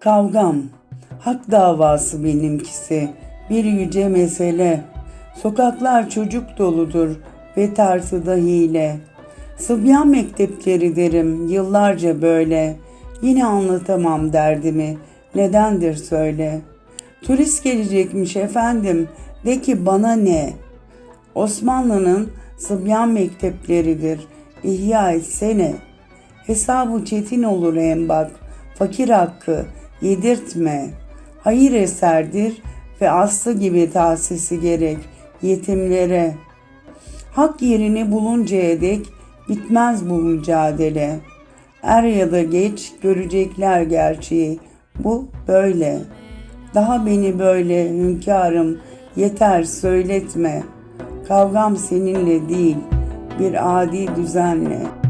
Kavgam, hak davası benimkisi, bir yüce mesele. Sokaklar çocuk doludur ve tartıda hile. Sıbyan mektepleri derim yıllarca böyle. Yine anlatamam derdimi, nedendir söyle. Turist gelecekmiş efendim, de ki bana ne? Osmanlı'nın Sıbyan mektepleridir, ihya etsene. Hesabı çetin olur hem bak, fakir hakkı yedirtme. Hayır eserdir ve aslı gibi tahsisi gerek yetimlere. Hak yerini buluncaya dek bitmez bu mücadele. Er ya da geç görecekler gerçeği. Bu böyle. Daha beni böyle hünkârım yeter söyletme. Kavgam seninle değil bir adi düzenle.''